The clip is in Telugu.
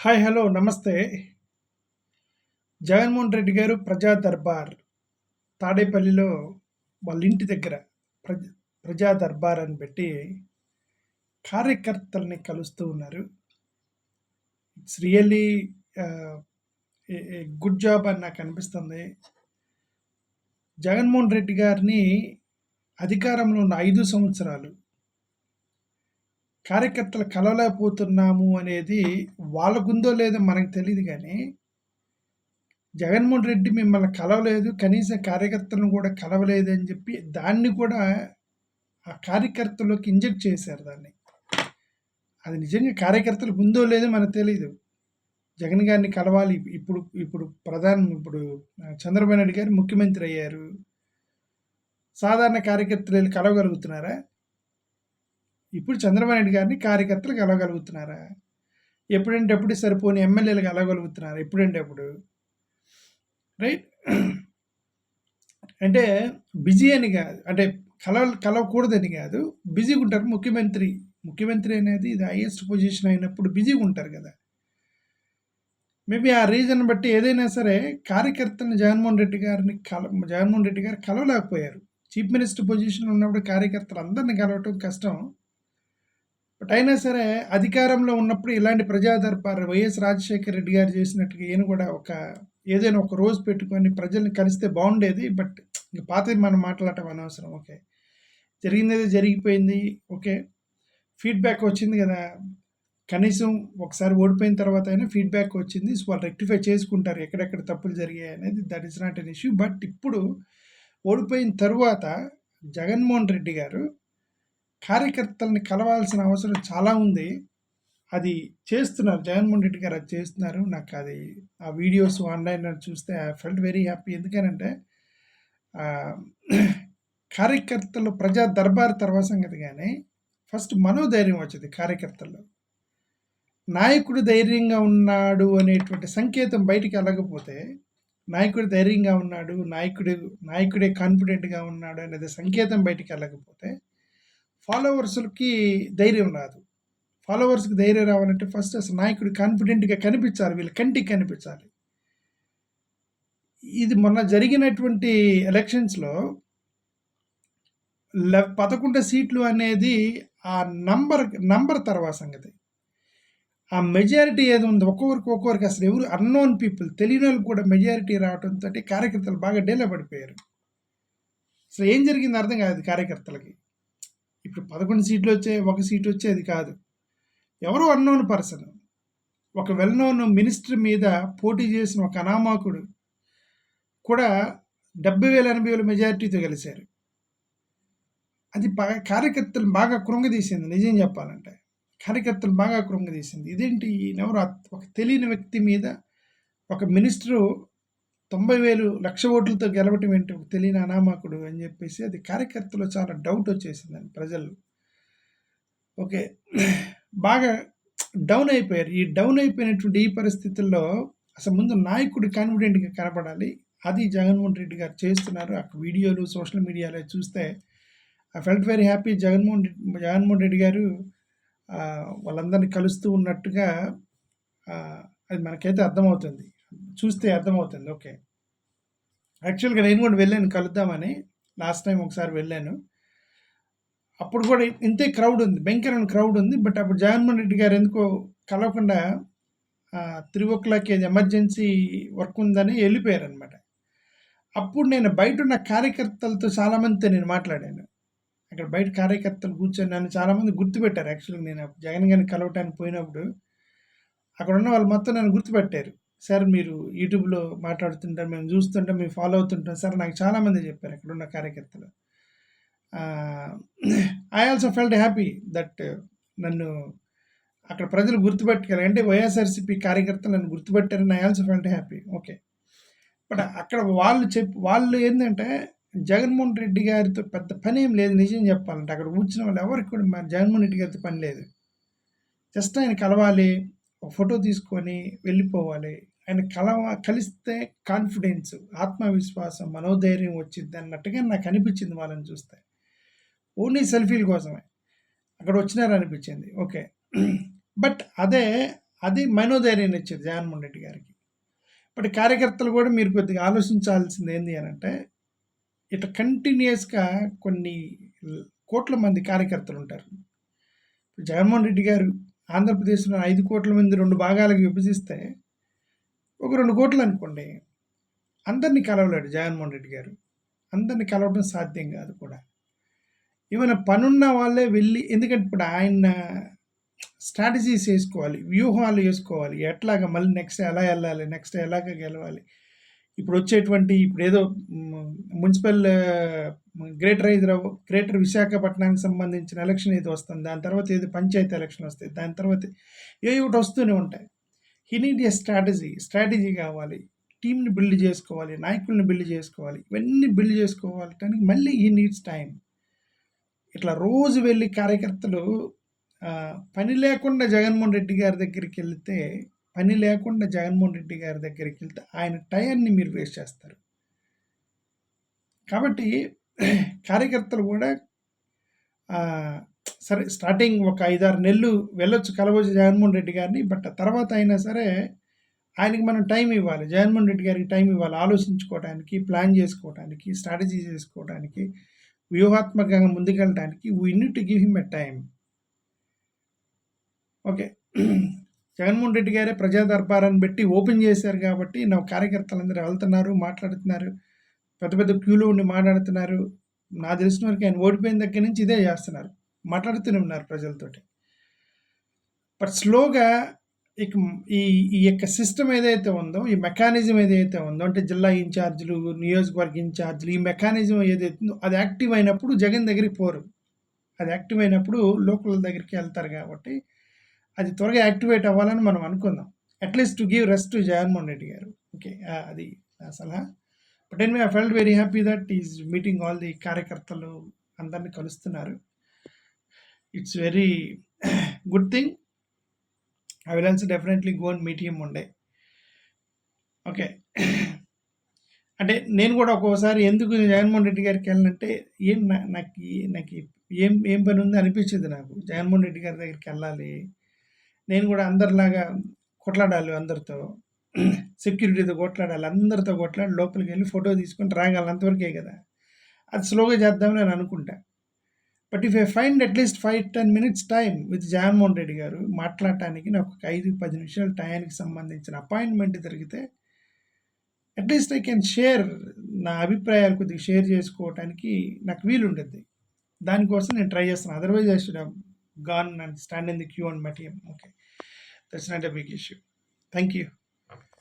హాయ్ హలో నమస్తే. జగన్మోహన్ రెడ్డి గారు ప్రజా దర్బార్ తాడేపల్లిలో వాళ్ళ ఇంటి దగ్గర ప్రజ ప్రజా దర్బార్ అని పెట్టి కార్యకర్తల్ని కలుస్తూ ఉన్నారు. ఇట్స్ రియల్లీ గుడ్ జాబ్ అని నాకు అనిపిస్తుంది. జగన్మోహన్ రెడ్డి గారిని అధికారంలో ఉన్న ఐదు సంవత్సరాలు కార్యకర్తలు కలవలేకపోతున్నాము అనేది వాళ్ళకుందో లేదో మనకు తెలియదు కానీ జగన్మోహన్ రెడ్డి మిమ్మల్ని కలవలేదు కనీసం కార్యకర్తలను కూడా కలవలేదు అని చెప్పి దాన్ని కూడా ఆ కార్యకర్తలోకి ఇంజెక్ట్ చేశారు దాన్ని. అది నిజంగా కార్యకర్తలకు ఉందో లేదో మనకు తెలియదు జగన్ గారిని కలవాలి ఇప్పుడు ఇప్పుడు ప్రధాన ఇప్పుడు చంద్రబాబు నాయుడు గారు ముఖ్యమంత్రి అయ్యారు. సాధారణ కార్యకర్తలు కలవగలుగుతున్నారా? ఇప్పుడు చంద్రబాబు నాయుడు గారిని కార్యకర్తలు కలవగలుగుతున్నారా? ఎప్పుడంటే అప్పుడు సరిపోని ఎమ్మెల్యేలు కలవగలుగుతున్నారా? ఎప్పుడంటే అప్పుడు? రైట్? అంటే బిజీ అని కాదు. అంటే కలవ కలవకూడదని కాదు. బిజీగా ఉంటారు ముఖ్యమంత్రి. ముఖ్యమంత్రి అనేది ఇది హైయెస్ట్ పొజిషన్ అయినప్పుడు బిజీగా ఉంటారు కదా. మేబీ ఆ రీజన్ బట్టి ఏదైనా సరే కార్యకర్తలను జగన్మోహన్ రెడ్డి గారిని కల జగన్మోహన్ రెడ్డి గారు కలవలేకపోయారు. చీఫ్ మినిస్టర్ పొజిషన్లో ఉన్నప్పుడు కార్యకర్తలు అందరిని కలవటం కష్టం. బట్ అయినా సరే అధికారంలో ఉన్నప్పుడు ఇలాంటి ప్రజాదర్బార్ వైఎస్ రాజశేఖర రెడ్డి గారు చేసినట్టుగా ఈయన కూడా ఒక ఏదైనా ఒక రోజు పెట్టుకొని ప్రజల్ని కలిస్తే బాగుండేది. బట్ ఇంక పాత మనం మాట్లాడటం అనవసరం. ఓకే. జరిగింది జరిగిపోయింది. ఓకే. ఫీడ్బ్యాక్ వచ్చింది కదా. కనీసం ఒకసారి ఓడిపోయిన తర్వాత అయినా ఫీడ్బ్యాక్ వచ్చింది. సో వాళ్ళు రెక్టిఫై చేసుకుంటారు ఎక్కడెక్కడ తప్పులు జరిగాయి అనేది. That is not an issue but ఇప్పుడు ఓడిపోయిన తర్వాత జగన్మోహన్ రెడ్డి గారు కార్యకర్తల్ని కలవాల్సిన అవసరం చాలా ఉంది. అది చేస్తున్నారు. జగన్మోహన్ రెడ్డి గారు అది చేస్తున్నారు. నాకు అది ఆ వీడియోస్ ఆన్లైన్లో చూస్తే ఐ ఫెల్ట్ వెరీ హ్యాపీ. ఎందుకనంటే కార్యకర్తలు ప్రజా దర్బార్ తర్వాత సంగతి కానీ ఫస్ట్ మనోధైర్యం వచ్చింది కార్యకర్తల్లో. నాయకుడు ధైర్యంగా ఉన్నాడు అనేటువంటి సంకేతం బయటికి వెళ్ళకపోతే నాయకుడు ధైర్యంగా ఉన్నాడు నాయకుడు నాయకుడే కాన్ఫిడెంట్గా ఉన్నాడు అనేది సంకేతం బయటికి వెళ్ళకపోతే ఫాలోవర్స్కి ధైర్యం రాదు. ఫాలోవర్స్కి ధైర్యం రావాలంటే ఫస్ట్ అసలు నాయకుడు కాన్ఫిడెంట్గా కనిపించాలి వీళ్ళు కంటికి కనిపించాలి. ఇది మొన్న జరిగినటువంటి ఎలక్షన్స్లో పదకొండు సీట్లు అనేది ఆ నంబర్ నంబర్ తర్వాత సంగతి. ఆ మెజారిటీ ఏది ఉంది? ఒక్కొక్కరికి ఒక్కొక్కరికి అసలు ఎవరు అన్నోన్ పీపుల్ తెలియని వాళ్ళు కూడా మెజారిటీ రావడంతో కార్యకర్తలు బాగా డేలా పడిపోయారు. అసలు ఏం జరిగింది అర్థం కాదు కార్యకర్తలకి. ఇప్పుడు పదకొండు సీట్లు వచ్చే ఒక సీట్ వచ్చేది కాదు. ఎవరో అన్నోన్ పర్సన్. ఒక వెల్ నోన్ మినిస్టర్ మీద పోటీ చేసిన ఒక అనామాకుడు కూడా డెబ్బై వేల ఎనభై వేల మెజారిటీతో గెలిచారు. అది బాగా కార్యకర్తలు బాగా కృంగదీసింది నిజం చెప్పాలంటే. కార్యకర్తలు బాగా కృంగదీసింది ఇదేంటి ఎవరు ఒక తెలియని వ్యక్తి మీద ఒక మినిస్టరు తొంభై వేలు లక్ష ఓట్లతో గెలవటం ఏంటి తెలియని అనామకుడు అని చెప్పేసి అది కార్యకర్తలు చాలా డౌట్ వచ్చేసిందని ప్రజలు ఓకే. బాగా డౌన్ అయిపోయారు. ఈ డౌన్ అయిపోయినటువంటి ఈ పరిస్థితుల్లో అసలు ముందు నాయకుడు కాన్ఫిడెంట్గా కనపడాలి అది జగన్మోహన్ రెడ్డి గారు చేస్తున్నారు. ఆ వీడియోలు సోషల్ మీడియాలో చూస్తే I felt very happy Jaganmohan Reddy Jaganmohan Reddy garu వాళ్ళందరినీ కలుస్తూ ఉన్నట్టుగా అది మనకైతే అర్థమవుతుంది. చూస్తే అర్థమవుతుంది. ఓకే. యాక్చువల్గా నేను కూడా వెళ్ళాను కలుద్దామని. లాస్ట్ టైం ఒకసారి వెళ్ళాను. అప్పుడు కూడా ఇంతే క్రౌడ్ ఉంది. భయంకరమైన క్రౌడ్ ఉంది. బట్ అప్పుడు జగన్మోహన్ రెడ్డి గారు ఎందుకో కలవకుండా త్రీ ఓ క్లాక్ ఏది ఎమర్జెన్సీ వర్క్ ఉందని వెళ్ళిపోయారనమాట అప్పుడు నేను బయట ఉన్న కార్యకర్తలతో చాలామందితో నేను మాట్లాడాను. అక్కడ బయట కార్యకర్తలు కూర్చొని నన్ను చాలామంది గుర్తుపెట్టారు. యాక్చువల్గా నేను జగన్ గారిని కలవటానికి పోయినప్పుడు అక్కడ ఉన్న వాళ్ళు మొత్తం నన్ను గుర్తుపెట్టారు. సార్ మీరు యూట్యూబ్లో మాట్లాడుతుంటారు మేము చూస్తుంటాం మేము ఫాలో అవుతుంటాం. సార్ నాకు చాలామంది చెప్పారు అక్కడ ఉన్న కార్యకర్తలు I also felt happy that నన్ను అక్కడ ప్రజలు గుర్తుపెట్టుకోరు అంటే వైఎస్ఆర్సీపీ కార్యకర్తలు నన్ను గుర్తుపెట్టారని I also felt happy okay but అక్కడ వాళ్ళు చెప్ వాళ్ళు ఏంటంటే జగన్మోహన్ రెడ్డి గారితో పెద్ద పని ఏం లేదు నిజం చెప్పాలంటే. అక్కడ కూర్చున్న వాళ్ళు ఎవరికి కూడా జగన్మోహన్ రెడ్డి గారితో పని లేదు. జస్ట్ ఆయన కలవాలి ఒక ఫోటో తీసుకొని వెళ్ళిపోవాలి. ఆయన కల కలిస్తే కాన్ఫిడెన్స్ ఆత్మవిశ్వాసం మనోధైర్యం వచ్చింది అన్నట్టుగా నాకు అనిపించింది వాళ్ళని చూస్తే. ఓన్లీ సెల్ఫీల కోసమే. అక్కడ వచ్చినారు అనిపించింది ఓకే. బట్ అదే అది మనోధైర్యం ఇచ్చేది జగన్మోహన్ రెడ్డి గారికి. బట్ కార్యకర్తలు కూడా మీరు కొద్దిగా ఆలోచించాల్సింది ఏంటి అని అంటే ఇట్లా కంటిన్యూస్గా కొన్ని కోట్ల మంది కార్యకర్తలు ఉంటారు. జగన్మోహన్ రెడ్డి గారు ఆంధ్రప్రదేశ్లో ఐదు కోట్ల మంది రెండు భాగాలకు విభజిస్తే ఒక రెండు కోట్లు అనుకోండి. అందరినీ కలవలేడు జగన్మోహన్ రెడ్డి గారు. అందరినీ కలవడం సాధ్యం కాదు కూడా. ఏమైనా పనున్న వాళ్ళే వెళ్ళి ఎందుకంటే ఇప్పుడు ఆయన స్ట్రాటజీస్ వేసుకోవాలి వ్యూహాలు వేసుకోవాలి. ఎట్లాగా మళ్ళీ నెక్స్ట్ ఎలా వెళ్ళాలి నెక్స్ట్ ఎలాగ గెలవాలి? ఇప్పుడు వచ్చేటువంటి ఇప్పుడు ఏదో మున్సిపల్ గ్రేటర్ హైదరాబాద్ గ్రేటర్ విశాఖపట్నానికి సంబంధించిన ఎలక్షన్ ఏదో వస్తుంది దాని తర్వాత ఏదో పంచాయతీ ఎలక్షన్ వస్తాయి దాని తర్వాత ఏ ఒకటి వస్తూనే ఉంటాయి. He need a strategy strategy కావాలి టీంని బిల్డ్ చేసుకోవాలి నాయకుల్ని బిల్డ్ చేసుకోవాలి ఇవన్నీ బిల్డ్ చేసుకోవాలి మళ్ళీ ఈ నీడ్స్ టైం ఇట్లా రోజు వెళ్ళి కార్యకర్తలు పని లేకుండా జగన్మోహన్ రెడ్డి గారి దగ్గరికి వెళ్తే పని లేకుండా జగన్మోహన్ రెడ్డి గారి దగ్గరికి వెళ్తే ఆయన టైర్ని మీరు వేస్ట్ చేస్తారు. కాబట్టి కార్యకర్తలు కూడా సరే స్టార్టింగ్ ఒక ఐదారు నెలలు వెళ్ళొచ్చు కలవచ్చు జగన్మోహన్ రెడ్డి గారిని బట్ తర్వాత అయినా సరే ఆయనకి మనం టైం ఇవ్వాలి. జగన్మోహన్ రెడ్డి గారికి టైం ఇవ్వాలి. ఆలోచించుకోవడానికి ప్లాన్ చేసుకోవడానికి స్ట్రాటజీ చేసుకోవడానికి వ్యూహాత్మకంగా ముందుకెళ్ళడానికి we need to give him a time okay. Jaganmohan Reddy గారే ప్రజా దర్బారాన్ని పెట్టి ఓపెన్ చేశారు కాబట్టి నా కార్యకర్తలందరూ వెళ్తున్నారు మాట్లాడుతున్నారు పెద్ద పెద్ద క్యూలో ఉండి మాట్లాడుతున్నారు. నా తెలిసిన వరకు ఆయన ఓడిపోయిన దగ్గర నుంచి ఇదే చేస్తున్నారు. మాట్లాడుతూనే ఉన్నారు ప్రజలతోటి. బట్ స్లోగా ఇక ఈ ఈ యొక్క సిస్టమ్ ఏదైతే ఉందో ఈ మెకానిజం ఏదైతే ఉందో అంటే జిల్లా ఇన్ఛార్జీలు నియోజకవర్గ ఇన్ఛార్జీలు ఈ మెకానిజం ఏదైతే ఉందో అది యాక్టివ్ అయినప్పుడు జగన్ దగ్గరికి పోరు. అది యాక్టివ్ అయినప్పుడు లోకల్ దగ్గరికి వెళ్తారు కాబట్టి అది త్వరగా యాక్టివేట్ అవ్వాలని మనం అనుకుందాం. At least to give rest to Jaganmohan Reddy garu. Okay అది నా సలహా. But and I felt very happy that is meeting all the కార్యకర్తలు అందరినీ కలుస్తున్నారు. It's very good thing I will also definitely go and meet him ఉండే ఓకే అంటే నేను కూడా ఒక్కోసారి ఎందుకు జగన్మోహన్ రెడ్డి గారికి వెళ్ళాలంటే ఏం నాకు నాకు ఏం ఏం పని ఉంది అనిపించింది నాకు. జగన్మోహన్ రెడ్డి గారి దగ్గరికి వెళ్ళాలి. నేను కూడా అందరిలాగా కొట్లాడాలి అందరితో. సెక్యూరిటీతో కొట్లాడాలి అందరితో కొట్లాడి లోపలికి వెళ్ళి ఫోటో తీసుకొని రాగాలి అంతవరకే కదా. అది స్లోగా చేద్దామని నేను అనుకుంటా. But if I find at least five ten minutes time with Jaganmohan Reddy garu మాట్లాడటానికి నాకు ఒక ఐదు పది నిమిషాల టయానికి సంబంధించిన అపాయింట్మెంట్ దొరికితే అట్లీస్ట్ ఐ కెన్ షేర్ నా అభిప్రాయాలు కొద్దిగా షేర్ చేసుకోవటానికి నాకు వీలు ఉండేది దానికోసం నేను ట్రై చేస్తాను otherwise I should gone and stand in the queue and met him. Okay, that's not a big issue. Thank you.